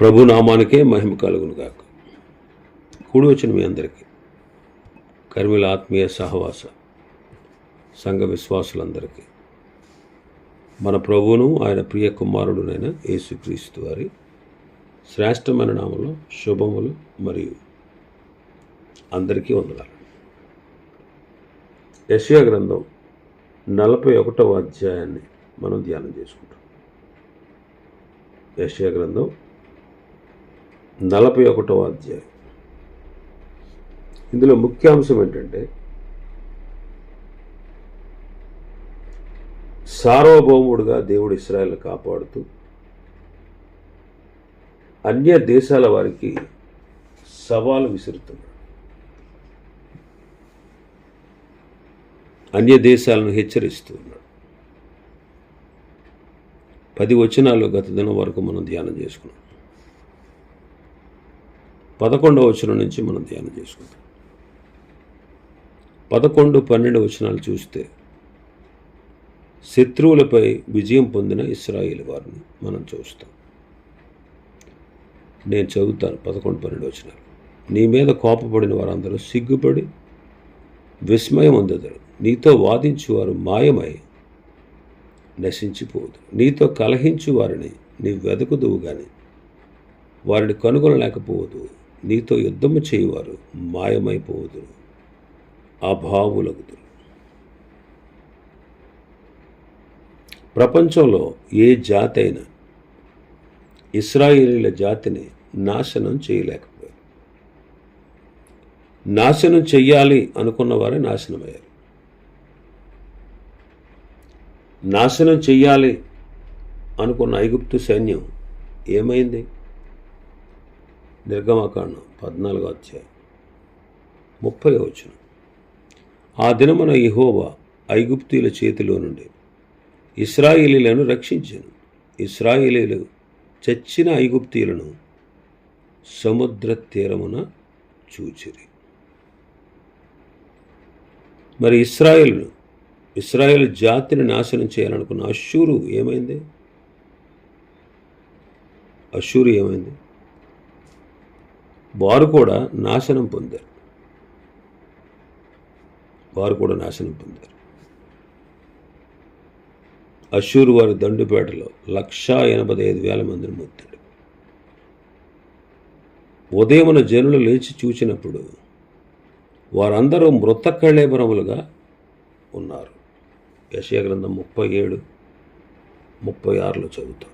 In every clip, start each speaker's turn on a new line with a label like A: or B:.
A: ప్రభు నామానికే మహిమ కలుగును గాక. కూడి వచ్చిన మీ అందరికీ. కర్మిల ఆత్మీయ సహవాస సంఘ విశ్వాసులందరికీ. మన ప్రభువును ఆయన ప్రియ కుమారుడునైన యేసుక్రీస్తు వారి శ్రేష్టమైన నామంలో శుభములు మరియు అందరికీ వందనాలు. యశయా గ్రంథం నలభై ఒకటవ అధ్యాయాన్ని మనం ధ్యానం చేసుకుంటాం. యశయా గ్రంథం నలభై ఒకటవ అధ్యాయం. ఇందులో ముఖ్యాంశం ఏంటంటే సార్వభౌముడుగా దేవుడు ఇస్రాయల్ని కాపాడుతూ అన్య దేశాల వారికి సవాలు విసురుతున్నాడు. అన్య దేశాలను హెచ్చరిస్తూ ఉన్నాడు. పది వచనాలు గత దినం వరకు మనం ధ్యానం చేసుకున్నాం. పదకొండవ వచనం నుంచి మనం ధ్యానం చేసుకుంటాం పదకొండు పన్నెండు వచనాలు చూస్తే శత్రువులపై విజయం పొందిన ఇస్రాయిల్ వారిని మనం చూస్తాం. నేను చదువుతాను పదకొండు పన్నెండు వచనాలు. నీ మీద కోపపడిన వారందరూ సిగ్గుపడి విస్మయం అందదరు. నీతో వాదించువారు మాయమై నశించిపోదు నీతో కలహించు వారిని నీ వెదకుదువు కానీ వారిని కనుగొనలేకపోదు నీతో యుద్ధము చేయువారు మాయమైపోవుదురు అభావులగుదురు. ప్రపంచంలో ఏ జాతి అయినా ఇస్రాయేలీల జాతిని నాశనం చేయలేకపోయారు. నాశనం చెయ్యాలి అనుకున్న వారే నాశనమయ్యారు. నాశనం చెయ్యాలి అనుకున్న ఐగుప్తు సైన్యం ఏమైంది? నిర్గమకాండం పద్నాలుగో అధ్యాయం. ముప్పై వచ్చిన ఆ దినమున ఇహోవా ఐగుప్తీయుల చేతిలో నుండి ఇస్రాయేలీలను రక్షించాను. ఇస్రాయేలీలు చచ్చిన ఐగుప్తీయులను సముద్ర తీరమున చూచిరి. మరి ఇస్రాయేలును ఇస్రాయేల్ జాతిని నాశనం చేయాలనుకున్న అశ్షూరు ఏమైంది? అశ్షూరు ఏమైంది? వారు కూడా నాశనం పొందారు. వారు కూడా నాశనం పొందారు. అశూరు వారి దండుపేటలో లక్షా ఎనభై ఐదు వేల మందిని మొత్తాడు ఉదయమున జనులు లేచి చూచినప్పుడు వారందరూ మృత కళేబరములుగా ఉన్నారు. యశయ గ్రంథం ముప్పై ఏడు ముప్పై ఆరులో చదువుతాం.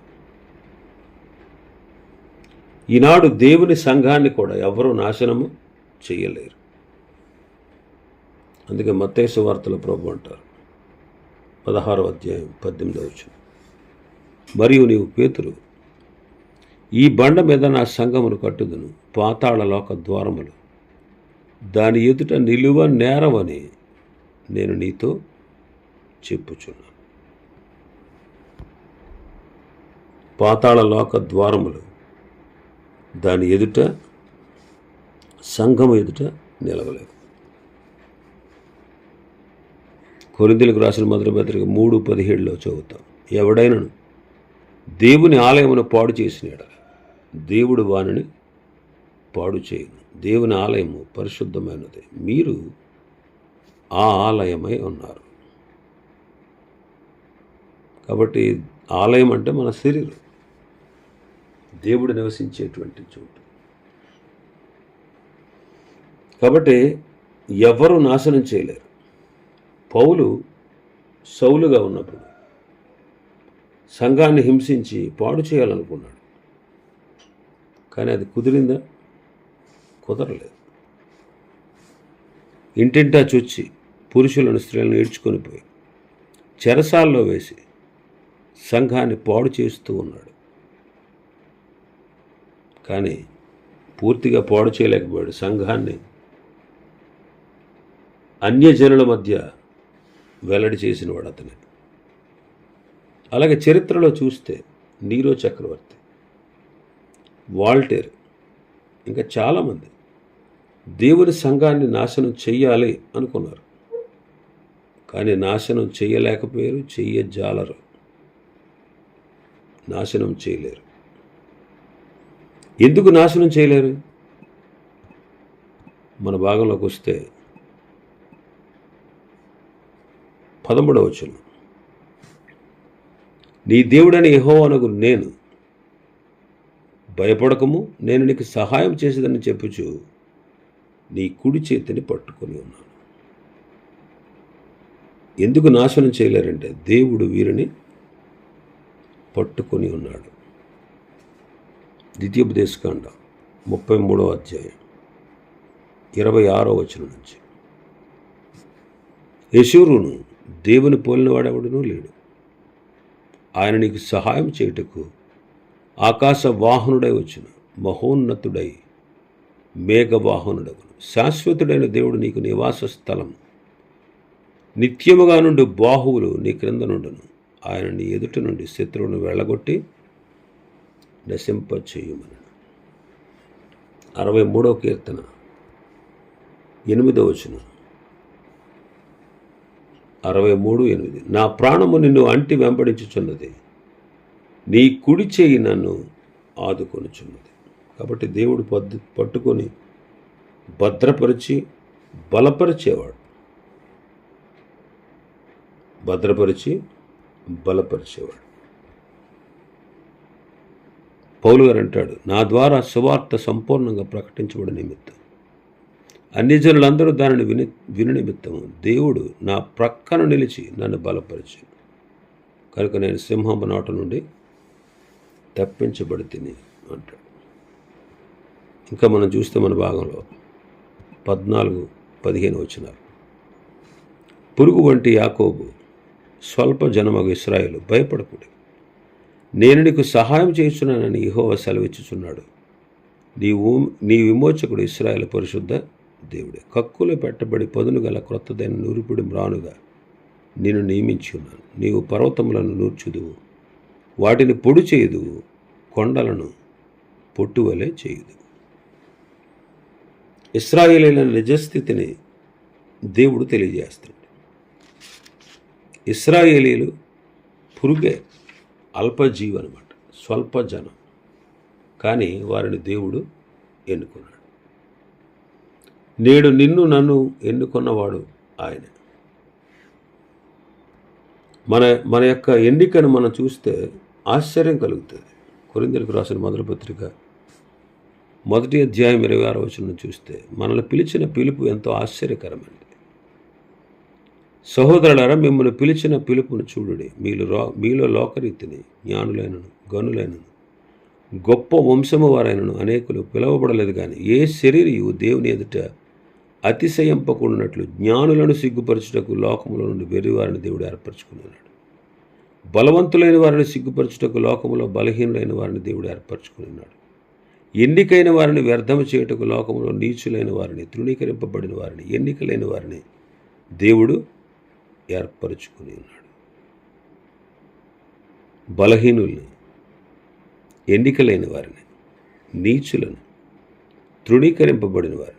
A: ఈనాడు దేవుని సంఘాన్ని కూడా ఎవరూ నాశనము చేయలేరు అందుకే మత్తేసు వార్తల ప్రభు అంటారు పదహారో అధ్యాయం పద్దెనిమిదవ వచనం. మరియు నీవు పేతురు ఈ బండ మీద నా సంఘమును కట్టుదును పాతాళ లోక ద్వారములు. దాని ఎదుట నిలువ నేరమని నేను నీతో చెప్పుచున్నాను. పాతాళ లోక ద్వారములు దాని ఎదుట సంఘం ఎదుట నిలవలేదు. కొరిందులకు రాసిన మొదటి పత్రిక మూడు పదిహేడులో చదువుతాం. ఎవడైనను దేవుని ఆలయమును పాడు చేసిన దేవుడు వానిని పాడు చేయను. దేవుని ఆలయము పరిశుద్ధమైనది. మీరు ఆ ఆలయమై ఉన్నారు. కాబట్టి ఆలయం అంటే మన శరీరం. దేవుడు నివసించేటువంటి చోటు. కాబట్టి ఎవరు నాశనం చేయలేరు. పౌలు సౌలుగా ఉన్నప్పుడు సంఘాన్ని హింసించి పాడు చేయాలనుకున్నాడు. కానీ అది కుదిరిందా? కుదరలేదు. ఇంటింటా చొచ్చి పురుషులను స్త్రీలను ఈడ్చుకొని పోయి చెరసాల్లో వేసి సంఘాన్ని పాడు చేస్తూ ఉన్నాడు. కానీ పూర్తిగా పాడు చేయలేకపోయాడు. సంఘాన్ని అన్యజనుల మధ్య వెల్లడి చేసినవాడు అతనే. అలాగే చరిత్రలో చూస్తే నీరో చక్రవర్తి వాల్టేర్ ఇంకా చాలామంది దేవుని సంఘాన్ని నాశనం చెయ్యాలి అనుకున్నారు. కానీ నాశనం చేయలేకపోయారు చెయ్యజాలరు. నాశనం చేయలేరు. ఎందుకు నాశనం చేయలేరు? మన భాగంలోకి వస్తే పదమూడవ నీ దేవుడని యెహోవానగు నేను భయపడకము నేను నీకు సహాయం చేసేదని చెప్పుచు నీ కుడి చేతిని పట్టుకొని ఉన్నాను. ఎందుకు నాశనం చేయలేరంటే దేవుడు వీరిని పట్టుకొని ఉన్నాడు. ద్వితీయోపదేశకాండ ముప్పై మూడవ అధ్యాయం ఇరవై ఆరో వచనం నుంచి. యశూరును దేవుని పోలినవాడెవడనూ లేడు. ఆయన నీకు సహాయం చేయుటకు ఆకాశ వాహనుడై వచ్చిన మహోన్నతుడై మేఘవాహనుడగును. శాశ్వతుడైన దేవుడు నీకు నివాస స్థలం. నిత్యముగా నుండి బాహువులు నీ క్రింద నుండును. ఆయన నీ ఎదుట నుండి శత్రువును వెళ్ళగొట్టి నశింపచేయుమని. అరవై మూడవ కీర్తన ఎనిమిదవ వచనం. అరవై మూడు ఎనిమిది. నా ప్రాణము నిన్ను అంటి వెంబడించుచున్నది. నీ కుడి చేయి నన్ను ఆదుకొనుచున్నది. కాబట్టి దేవుడు పద్దు పట్టుకొని భద్రపరిచి బలపరిచేవాడు. భద్రపరిచి బలపరిచేవాడు. పౌలు గారు అంటాడు నా ద్వారా సువార్త సంపూర్ణంగా ప్రకటించబడి నిమిత్తం. అన్ని జనులందరూ దానిని విని విని నిమిత్తము. దేవుడు నా ప్రక్కన నిలిచి నన్ను బలపరిచి. కనుక నేను సింహం నాట నుండి తప్పించబడి తిని అంటాడు. ఇంకా మనం చూస్తే మన భాగంలో పద్నాలుగు పదిహేను వచ్చినారు పురుగు వంటి యాకోబు స్వల్ప జనమగు ఇస్రాయేలు భయపడకూడదు నేను నీకు సహాయం చేస్తున్నానని ఇహోవ సెలవిచ్చుచున్నాడు. నీవు నీ విమోచకుడు ఇస్రాయల్ పరిశుద్ధ దేవుడే. కక్కులు పెట్టబడి పదును గల క్రొత్తదైన నూరిపిడి మ్రానుగా నేను నియమించి ఉన్నాను. నీవు పర్వతములను నూర్చుదువు. వాటిని పొడి చేయుదువు. కొండలను పొట్టువలే చేయుదు ఇస్రాయేలీల నిజస్థితిని దేవుడు తెలియజేస్తాడు ఇస్రాయేలీలు పురుగే అల్పజీవి అనమాట స్వల్ప జనం కానీ వారిని దేవుడు ఎన్నుకున్నాడు. నేడు నిన్ను నన్ను ఎన్నుకున్నవాడు ఆయన. మన మన యొక్క ఎన్నికను మనం చూస్తే ఆశ్చర్యం కలుగుతుంది. కొరిందరికి రాసిన మొదటి పత్రిక మొదటి అధ్యాయం ఇరవై ఆరు వచనం చూస్తే మనల్ని పిలిచిన పిలుపు ఎంతో ఆశ్చర్యకరమైనది. సహోదరులారా మిమ్మల్ని పిలిచిన పిలుపును చూడుడి. మీలో రో మీలో లోకరీతిని జ్ఞానులైనను గనులైనను గొప్ప వంశము వారైనను అనేకులు పిలువబడలేదు కానీ ఏ శరీరయు దేవుని ఎదుట అతిశయింపకుండానట్లు జ్ఞానులను సిగ్గుపరచుటకు లోకములో నుండి వెర్రివారిని దేవుడు ఏర్పరచుకున్నాడు. బలవంతులైన వారిని సిగ్గుపరచుటకు లోకములో బలహీనులైన వారిని దేవుడు ఏర్పరచుకున్నాడు. ఎన్నికైన వారిని వ్యర్థము చేయుటకు లోకములో నీచులైన వారిని తృణీకరింపబడిన వారిని ఎన్నికలైన వారిని దేవుడు ఏర్పరచుకుని ఉన్నాడు. బలహీనుల్ని ఎన్నికలైన వారిని నీచులను తృణీకరింపబడిన వారిని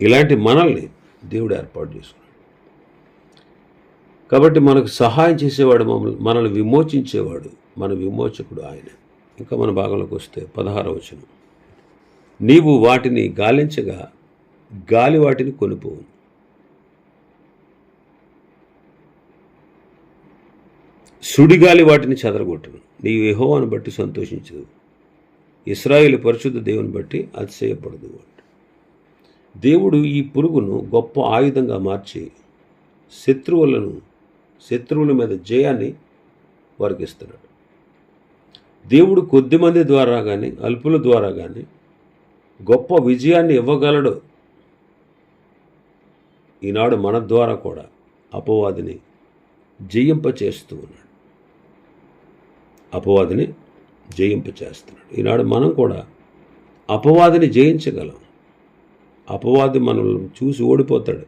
A: ఇలాంటి మనల్ని దేవుడు ఏర్పాటు చేసుకున్నాడు. కాబట్టి మనకు సహాయం చేసేవాడు మమ్మల్ని మనల్ని విమోచించేవాడు మన విమోచకుడు ఆయన. ఇంకా మన భాగంలోకి వస్తే పదహారవచనం నీవు వాటిని గాలించగా గాలి వాటిని కొనిపోవును సుడిగాలి వాటిని చెదరగొట్టును నీ యెహోవాను బట్టి సంతోషించదు. ఇస్రాయిల్ పరిశుద్ధ దేవుని బట్టి అతిశయపడదు దేవుడు ఈ పురుగును గొప్ప ఆయుధంగా మార్చి శత్రువులను శత్రువుల మీద జయాన్ని వారికి ఇస్తున్నాడు దేవుడు కొద్దిమంది ద్వారా కానీ అల్పుల ద్వారా కానీ గొప్ప విజయాన్ని ఇవ్వగలడు. ఈనాడు మన ద్వారా కూడా అపవాదిని జయింపచేస్తూ ఉన్నాడు. అపవాదిని జయింప చేస్తున్నాడు ఈనాడు మనం కూడా అపవాదిని జయించగలం. అపవాది మనల్ని చూసి ఓడిపోతాడు.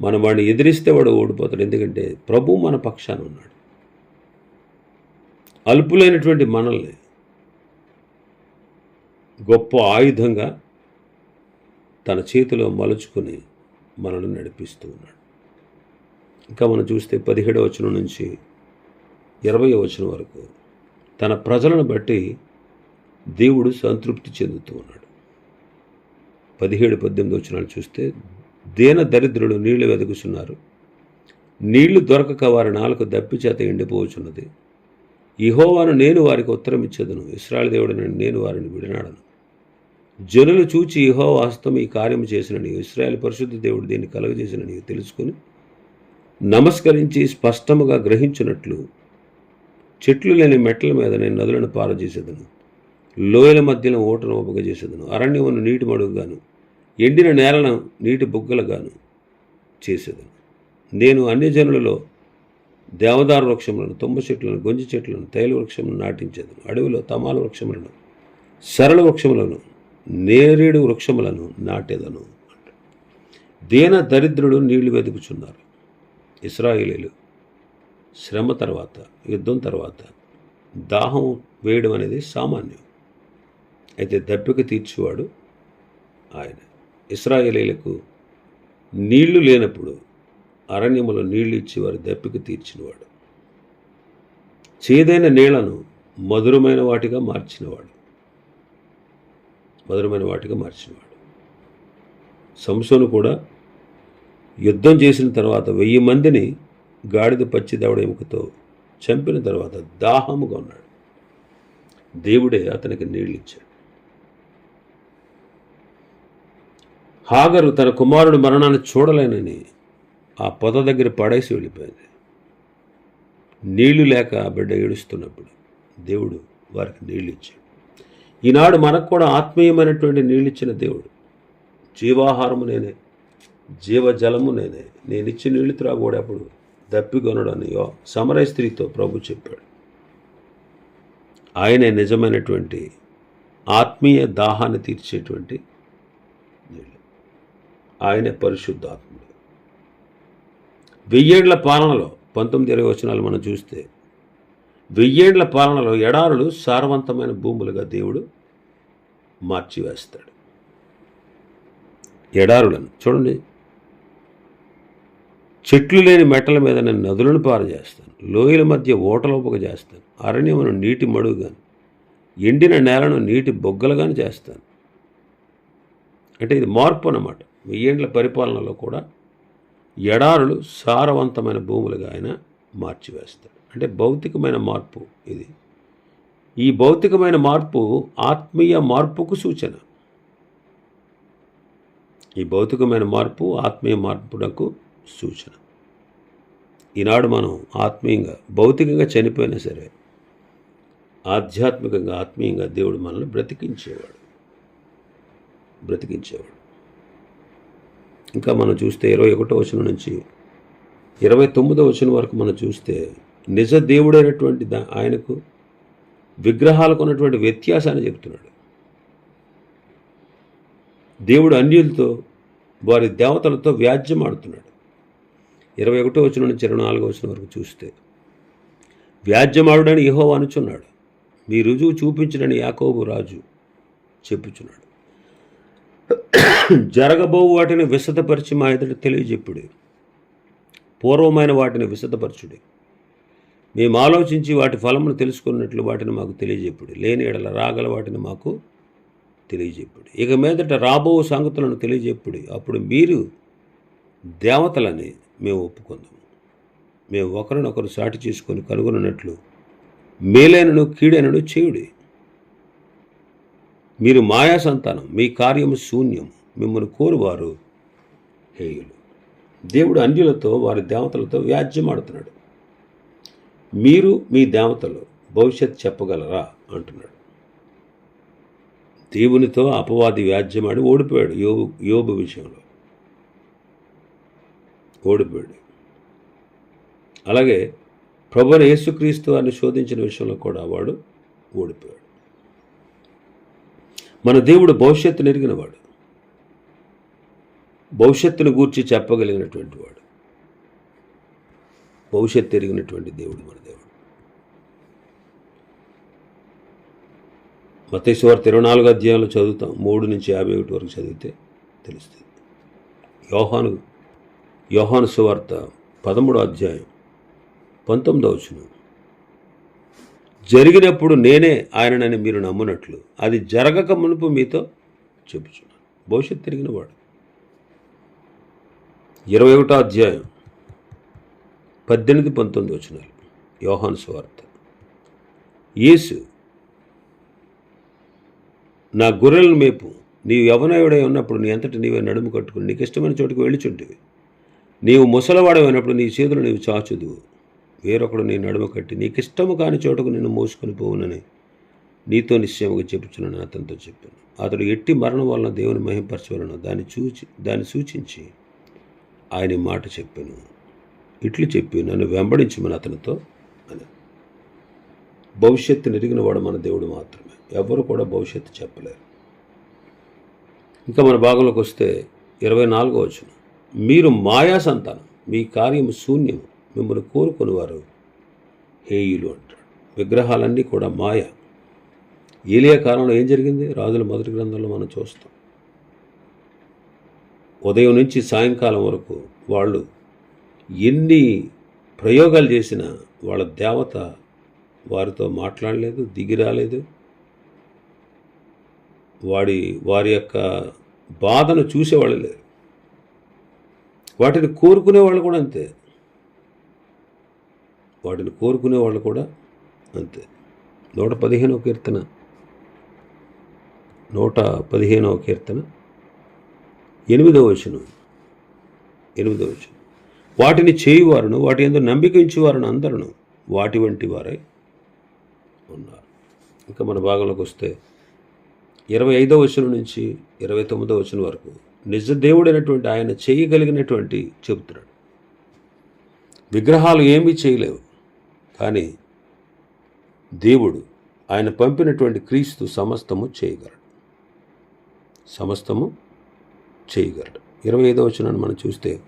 A: మనం వాడిని ఎదిరిస్తే వాడు ఓడిపోతాడు. ఎందుకంటే ప్రభు మన పక్షాన ఉన్నాడు. అల్పులైనటువంటి మనల్ని గొప్ప ఆయుధంగా తన చేతిలో మలుచుకొని మనల్ని నడిపిస్తూ ఉన్నాడు. ఇంకా మనం చూస్తే పదిహేడవ వచనం నుంచి ఇరవై వచనం వరకు తన ప్రజలను బట్టి దేవుడు సంతృప్తి చెందుతూ ఉన్నాడు. పదిహేడు పద్దెనిమిది వచనాలు చూస్తే దేన దరిద్రులు నీళ్ళు వెతుకుతున్నారు నీళ్ళు దొరకక వారి నాలుగు దప్పి చేత ఎండిపోవచ్చున్నది ఇహోవాను నేను వారికి ఉత్తరం ఇచ్చేదను. ఇస్రాయల్ దేవుడిని నేను వారిని విడనాడను. జనులు చూచి ఇహో వాస్తవం ఈ కార్యము చేసిన నీవు ఇస్రాయల్ పరిశుద్ధ దేవుడు దీన్ని కలుగజేసిన నీవు తెలుసుకుని నమస్కరించి స్పష్టముగా గ్రహించినట్లు చెట్లు లేని మెట్ల మీద నేను నదులను పారజేసేదను. లోయల మధ్యలో ఓటను ఉపగజేసేదను అరణ్యమును నీటి మడుగుగాను ఎండిన నేలను నీటి బుగ్గలుగాను చేసేదను. నేను అన్ని జనులలో దేవదారు వృక్షములను తుమ్మ చెట్లను గొంజి చెట్లను తైల వృక్షములను నాటించేదను. అడవిలో తమాల వృక్షములను సరళ వృక్షములను నేరేడు వృక్షములను నాటేదను దీన దరిద్రుడు నీళ్ళు వెతుకుచున్నారు. ఇస్రాయేలీలు శ్రమ తర్వాత యుద్ధం తర్వాత దాహం వేయడం అనేది సామాన్యం. అయితే దప్పిక తీర్చేవాడు ఆయన. ఇస్రాయేలీలకు నీళ్ళు లేనప్పుడు అరణ్యములో నీళ్ళు ఇచ్చి వారి దప్పిక తీర్చినవాడు. చేదైన నీళ్ళను మధురమైన వాటిగా మార్చినవాడు. మధురమైన వాటిగా మార్చినవాడు. సంసోను కూడా యుద్ధం చేసిన తర్వాత వెయ్యి మందిని గాడిద పచ్చి దవడ ఎముకతో చంపిన తర్వాత దాహముగా ఉన్నాడు. దేవుడే అతనికి నీళ్ళు ఇచ్చాడు హాగరు తన కుమారుడు మరణాన్ని చూడలేనని ఆ పొద దగ్గర పడేసి వెళ్ళిపోయింది. నీళ్ళు లేక ఆ బిడ్డ ఏడుస్తున్నప్పుడు దేవుడు వారికి నీళ్ళు ఇచ్చాడు ఈనాడు మనకు కూడా ఆత్మీయమైనటువంటి నీళ్ళు ఇచ్చిన దేవుడు. జీవాహారము నేనే జీవజలము నేనే. నేనిచ్చి నీళ్ళు త్రాగోడప్పుడు దప్పికొనడని సమరయ స్త్రీతో ప్రభు చెప్పాడు. ఆయనే నిజమైనటువంటి ఆత్మీయ దాహాన్ని తీర్చేటువంటి నీళ్ళు. ఆయనే పరిశుద్ధాత్ముడు. వెయ్యేళ్ళ పాలనలో పంతొమ్మిది ఇరవై వచనాలు మనం చూస్తే వెయ్యేళ్ళ పాలనలో ఎడారులు సారవంతమైన భూములుగా దేవుడు మార్చివేస్తాడు. ఎడారులను చూడండి. చెట్లు లేని మెట్టల మీద నేను నదులను పారజేస్తాను లోయల మధ్య ఓటలోపక చేస్తాను. అరణ్యమును నీటి మడుగుగాను ఎండిన నేలను నీటి బొగ్గలుగాను చేస్తాను. అంటే ఇది మార్పు అన్నమాట. వెయ్యేండ్ల పరిపాలనలో కూడా ఎడారులు సారవంతమైన భూములుగా ఆయన మార్చివేస్తాడు. అంటే భౌతికమైన మార్పు ఇది. ఈ భౌతికమైన మార్పు ఆత్మీయ మార్పుకు సూచన. ఈ భౌతికమైన మార్పు ఆత్మీయ మార్పునకు సూచన. ఈనాడు మనం ఆత్మీయంగా భౌతికంగా చనిపోయినా సరే ఆధ్యాత్మికంగా ఆత్మీయంగా దేవుడు మనల్ని బ్రతికించేవాడు. బ్రతికించేవాడు. ఇంకా మనం చూస్తే ఇరవై ఒకటో వచనం నుంచి ఇరవై తొమ్మిదో వచనం వరకు మనం చూస్తే నిజ దేవుడైనటువంటి దా ఆయనకు విగ్రహాలకు ఉన్నటువంటి వ్యత్యాసాన్ని చెప్తున్నాడు దేవుడు అన్యులతో వారి దేవతలతో వ్యాజ్యం ఆడుతున్నాడు. ఇరవై ఒకటో వచ్చిన నుంచి ఇరవై నాలుగో వచ్చిన వరకు చూస్తే వ్యాజ్యమాడుడని యహో అనుచున్నాడు. మీ రుజువు చూపించడని యాకోబు రాజు చెప్పుచున్నాడు. జరగబోవు వాటిని విశదపరిచి మా ఎదుట తెలియజెప్పుడే. పూర్వమైన వాటిని విశదపరచుడే మేము ఆలోచించి వాటి ఫలమును తెలుసుకున్నట్లు వాటిని మాకు తెలియజెప్పుడు. లేని ఎడల రాగల వాటిని మాకు తెలియజెప్పుడు. ఇక మీదట రాబో సంగతులను తెలియజెప్పుడు. అప్పుడు మీరు దేవతలని మేము ఒప్పుకుందాము మేము ఒకరినొకరు సాటి చేసుకొని కనుగొనున్నట్లు మేలైనను కీడైనను చేయుడి. మీరు మాయా సంతానం మీ కార్యము శూన్యం మిమ్మల్ని కోరువారు హేయులు. దేవుడు అన్యులతో వారి దేవతలతో వ్యాజ్యమాడుతున్నాడు. మీరు మీ దేవతలు భవిష్యత్ చెప్పగలరా? అంటున్నాడు. దేవునితో అపవాది వ్యాజ్యమాడి ఓడిపోయాడు యోబు యోగు విషయంలో. ఓడిపోయాడు. అలాగే ప్రభుని యేసుక్రీస్తు అని శోధించిన విషయంలో కూడా వాడు ఓడిపోయాడు. మన దేవుడు భవిష్యత్తు నెరిగినవాడు భవిష్యత్తును గూర్చి చెప్పగలిగినటువంటి వాడు. భవిష్యత్తు ఎరిగినటువంటి దేవుడు మన దేవుడు. మతేశ్వర్ ఇరవై నాలుగు అధ్యాయాలు చదువుతాం. మూడు నుంచి యాభై ఒకటి వరకు చదివితే తెలుస్తుంది. యోహాను యోహాను సువార్త పదమూడో అధ్యాయం పంతొమ్మిదో వచనం. జరిగినప్పుడు నేనే ఆయననని మీరు నమ్మునట్లు. అది జరగక మునుపు మీతో చెప్పుచున్నాను. భవిష్యత్తు తిరిగిన వాడు. ఇరవై ఒకటో అధ్యాయం పద్దెనిమిది పంతొమ్మిది వచనాలు. యోహాను స్వార్త. యేసు నా గొర్రెలను మేపు. నీవు యవనయుడై ఉన్నప్పుడు నీ అంతటి నీవే నడుము కట్టుకుని నీకు ఇష్టమైన చోటుకు వెళ్ళిచుంటివి. నీవు ముసలవాడమైనప్పుడు నీ చేతులు నీవు చాచుదువు. వేరొకడు నీ నడుము కట్టి నీకు ఇష్టము కాని చోటుకు నిన్ను మోసుకొని పోవునని నీతో నిశ్చయముగా చెప్పుచున్నాను అతనితో చెప్పాను. అతడు ఎట్టి మరణం వలన దేవుని మహింపరచవలను దాన్ని చూచి దాన్ని సూచించి ఆయన మాట చెప్పాను. ఇట్లు చెప్పి నన్ను వెంబడించమని అతనితో అని భవిష్యత్తు నెరిగిన వాడు మన దేవుడు మాత్రమే. ఎవరు కూడా భవిష్యత్తు చెప్పలేరు. ఇంకా మన భాగంలోకి వస్తే ఇరవై నాలుగో వచ్చిన మీరు మాయా సంతానం మీ కార్యము శూన్యము మిమ్మల్ని కోరుకునేవారు హేయులు అంటాడు. విగ్రహాలన్నీ కూడా మాయ. ఏలియా కాలంలో ఏం జరిగింది? రాజుల మొదటి గ్రంథంలో మనం చూస్తాం. ఉదయం నుంచి సాయంకాలం వరకు వాళ్ళు ఎన్ని ప్రయోగాలు చేసినా వాళ్ళ దేవత వారితో మాట్లాడలేదు దిగి రాలేదు. వాడి వారి యొక్క బాధను చూసేవాళ్ళు లేరు. వాటిని కోరుకునే వాళ్ళు కూడా అంతే. వాటిని కోరుకునే వాళ్ళు కూడా అంతే. నూట పదిహేనవ కీర్తన. నూట పదిహేనవ కీర్తన. ఎనిమిదవ వచనం. ఎనిమిదవ వచనం. వాటిని చేయువారును వాటి ఎందు నమ్మిక అందరును వాటి వంటి వారే ఉన్నారు. ఇంకా మన భాగంలోకి వస్తే ఇరవై ఐదో వచనం నుంచి ఇరవై తొమ్మిదవ వచనం వరకు నిజ దేవుడైనటువంటి ఆయన చేయగలిగినటువంటి చెబుతున్నాడు. విగ్రహాలు ఏమీ చేయలేవు కానీ దేవుడు ఆయన పంపినటువంటి క్రీస్తు సమస్తము చేయగలడు. సమస్తము చేయగలడు. ఇరవై ఐదో వచనాన్ని మనం చూస్తే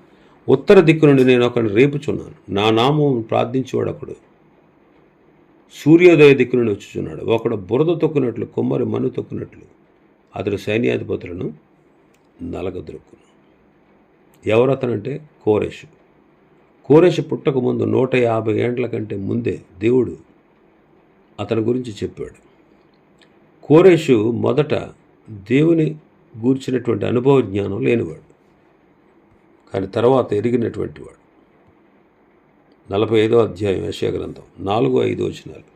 A: ఉత్తర దిక్కు నుండి నేను ఒకడిని రేపుచున్నాను. నా నామం ప్రార్థించేవాడు ఒకడు సూర్యోదయ దిక్కు నుండి వచ్చుచున్నాడు. ఒకడు బురద తొక్కునట్లు కొమ్మరి మన్ను తొక్కునట్లు అతడు సైన్యాధిపతులను నలగదొరుకును ఎవరు అతనంటే కోరేషు. కోరేషు పుట్టక ముందు నూట యాభై ఏండ్ల కంటే ముందే దేవుడు అతని గురించి చెప్పాడు. కోరేషు మొదట దేవుని గూర్చినటువంటి అనుభవ జ్ఞానం లేనివాడు. కానీ తర్వాత ఎరిగినటువంటి వాడు. నలభై ఐదో అధ్యాయం యశయ నాలుగో ఐదో వచనాలు.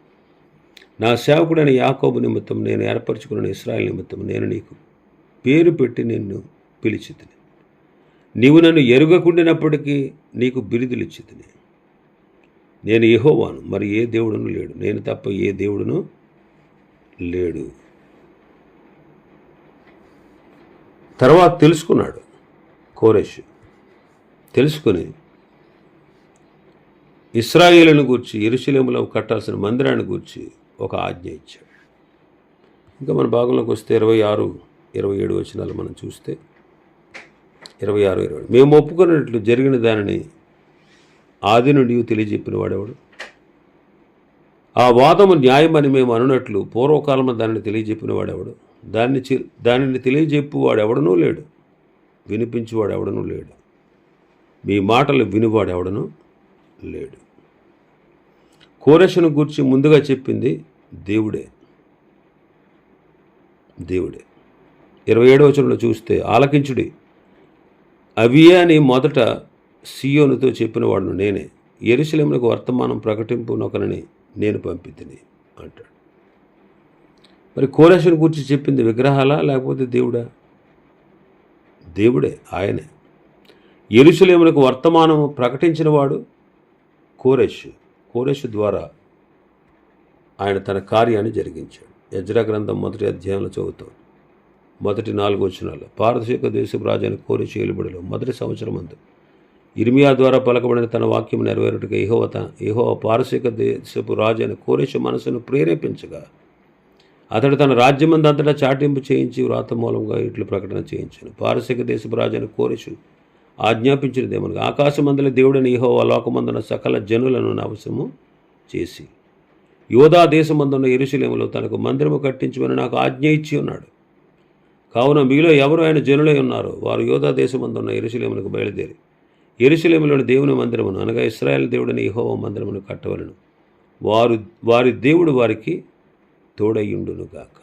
A: నా సేవకుడైన యాకోబు నిమిత్తం నేను ఏర్పరచుకున్న ఇస్రాయల్ నిమిత్తం నేను నీకు పేరు పెట్టి నిన్ను పిలిచితిని. నీవు నన్ను ఎరుగకుండినప్పటికీ నీకు బిరుదులు ఇచ్చితిని. నేను యెహోవాను మరి ఏ దేవుడును లేడు. నేను తప్ప ఏ దేవుడును లేడు. తర్వాత తెలుసుకున్నాడు కోరేష్. తెలుసుకుని ఇస్రాయేలును గూర్చి ఎరుశలేములో కట్టాల్సిన మందిరాన్ని గూర్చి ఒక ఆజ్ఞ ఇచ్చాడు. ఇంకా మన భాగంలోకి వస్తే ఇరవై ఆరు ఇరవై ఏడు వచనాలు మనం చూస్తే ఇరవై ఆరు ఇరవై మేము ఒప్పుకున్నట్లు జరిగిన దానిని ఆది నుండి తెలియజెప్పిన వాడేవాడు? ఆ వాదము న్యాయమని మేము అనున్నట్లు పూర్వకాలము దానిని తెలియజెప్పిన వాడెవడు? దాన్ని దానిని తెలియజెప్పు వాడెవడనూ లేడు. వినిపించువాడెవడనూ లేడు. మీ మాటలు వినువాడు లేడు. కోరషను గూర్చి ముందుగా చెప్పింది దేవుడే. దేవుడే. ఇరవై ఏడవ వచనంలో చూస్తే ఆలకించుడి. అవియే అని మొదట సియోనుతో చెప్పినవాడును నేనే. ఎరుశలేమునకు వర్తమానం ప్రకటింపు నొకనని నేను పంపితిని అంటాడు. మరి కోరేషన్ గురించి చెప్పింది విగ్రహాలా లేకపోతే దేవుడా? దేవుడే ఆయనే. ఎరుసలేమునకు వర్తమానము ప్రకటించినవాడు కోరేష్. కోరేష్ ద్వారా ఆయన తన కార్యాన్ని జరిగించాడు. యజ్రా గ్రంథం మొదటి అధ్యాయంలో చదువుతాం. మొదటి నాలుగు వచనాలు. పారదర్శక దేశపు రాజైన కోరెష్ ఏలుబడిలో మొదటి సంవత్సరం అందు. ఇర్మియా ద్వారా పలకబడిన తన వాక్యం నెరవేరుటకు ఏహో ఏహో పారసీక దేశపు రాజైన కోరేష్ మనసును ప్రేరేపించగా అతడు తన రాజ్యమందంతటా చాటింపు చేయించి వ్రాత మూలంగా ఇట్లు ప్రకటన చేయించాను. పారసీక దేశపు రాజైన కోరేషు ఆజ్ఞాపించినదేమనగా ఆకాశమందల దేవుడని ఇహో లోకమందున సకల జనులను నావసము చేసి యోధా దేశమందున్న ఎరుశలేములో తనకు మందిరము కట్టించమని నాకు ఆజ్ఞ ఇచ్చి ఉన్నాడు. కావున మీలో ఎవరు ఆయన జనులై ఉన్నారో వారు యోధా దేశమందున్న ఎరుశలేమునకు బయలుదేరి ఎరుశలేములోని దేవుని మందిరమును అనగా ఇస్రాయల్ దేవుడిని ఇహోవ మందిరమును కట్టవలను. వారు వారి దేవుడు వారికి తోడయ్యుండునుగాక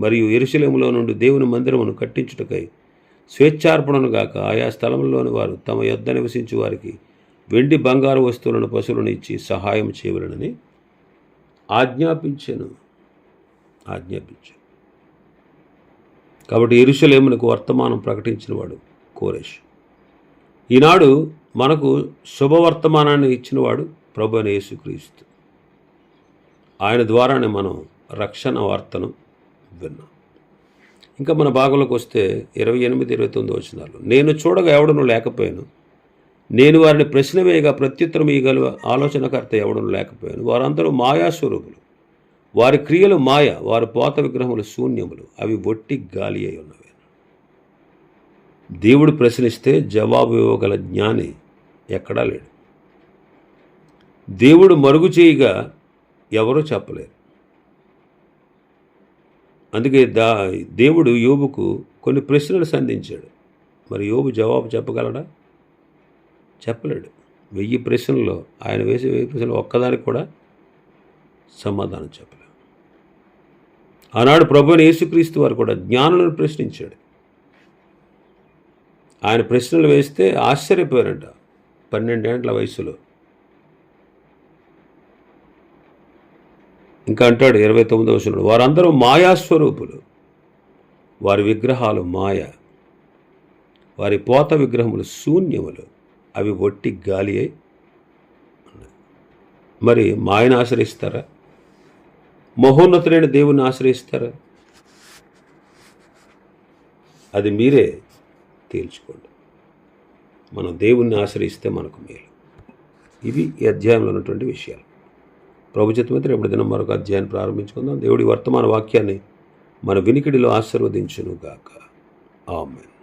A: మరియు ఎరుశలేములో నుండి దేవుని మందిరమును కట్టించుటకై స్వేచ్ఛార్పణను గాక ఆయా స్థలంలోని వారు తమ యొద్ద నివసించు వారికి వెండి బంగారు వస్తువులను పశువులను ఇచ్చి సహాయం చేయవలనని ఆజ్ఞాపించాను. ఆజ్ఞాపించాను. కాబట్టి ఇరుషులేమునకు వర్తమానం ప్రకటించినవాడు కోరేష్. ఈనాడు మనకు శుభవర్తమానాన్ని ఇచ్చినవాడు ప్రభు అని యేసుక్రీస్తు. ఆయన ద్వారానే మనం రక్షణ వార్తను విన్నాం. ఇంకా మన భాగంలోకి వస్తే ఇరవై ఎనిమిది ఇరవై తొమ్మిది వచ్చినాలు నేను చూడగా ఎవడను లేకపోయాను. నేను వారిని ప్రశ్న వేయగా ప్రత్యుత్తరం ఇవ్వగల ఆలోచనకర్త ఎవడను లేకపోయాను. వారందరూ మాయాస్వరూపులు. వారి క్రియలు మాయ వారి పోత విగ్రహములు శూన్యములు. అవి ఒట్టి గాలి అయి ఉన్నవి. దేవుడు ప్రశ్నిస్తే జవాబు ఇవ్వగల జ్ఞాని ఎక్కడా లేడు. దేవుడు మరుగు చేయగా ఎవరూ చెప్పలేరు. అందుకే దా దేవుడు యోబుకు కొన్ని ప్రశ్నలు సంధించాడు. మరి యోబు జవాబు చెప్పగలడా? చెప్పలేడు. వెయ్యి ప్రశ్నల్లో ఆయన వేసే వెయ్యి ప్రశ్నలు ఒక్కదానికి కూడా సమాధానం చెప్పలేడు ఆనాడు ప్రభుని యేసుక్రీస్తు వారు కూడా జ్ఞానులను ప్రశ్నించాడు. ఆయన ప్రశ్నలు వేస్తే ఆశ్చర్యపోయారంట. పన్నెండేండ్ల వయసులో ఇంకా అంటాడు ఇరవై తొమ్మిదవ వచనంలో వారందరూ మాయాస్వరూపులు వారి విగ్రహాలు మాయ. వారి పోత విగ్రహములు శూన్యములు. అవి ఒట్టి గాలి అయి ఉన్నాయి. మరి మాయను ఆశ్రయిస్తారా? మహోన్నతులైన దేవుని ఆశ్రయిస్తారా? అది మీరే తేల్చుకోండి. మనం దేవుణ్ణి ఆశ్రయిస్తే మనకు మేలు. ఇవి ఈ అధ్యాయంలో ఉన్నటువంటి విషయాలు. ప్రభు చిత్తమైతే రేపటి దినం మరొక అధ్యాయాన్ని ప్రారంభించుకుందాం. దేవుడి వర్తమాన వాక్యాన్ని మన వినికిడిలో ఆశీర్వదించునుగాక. ఆమెన్.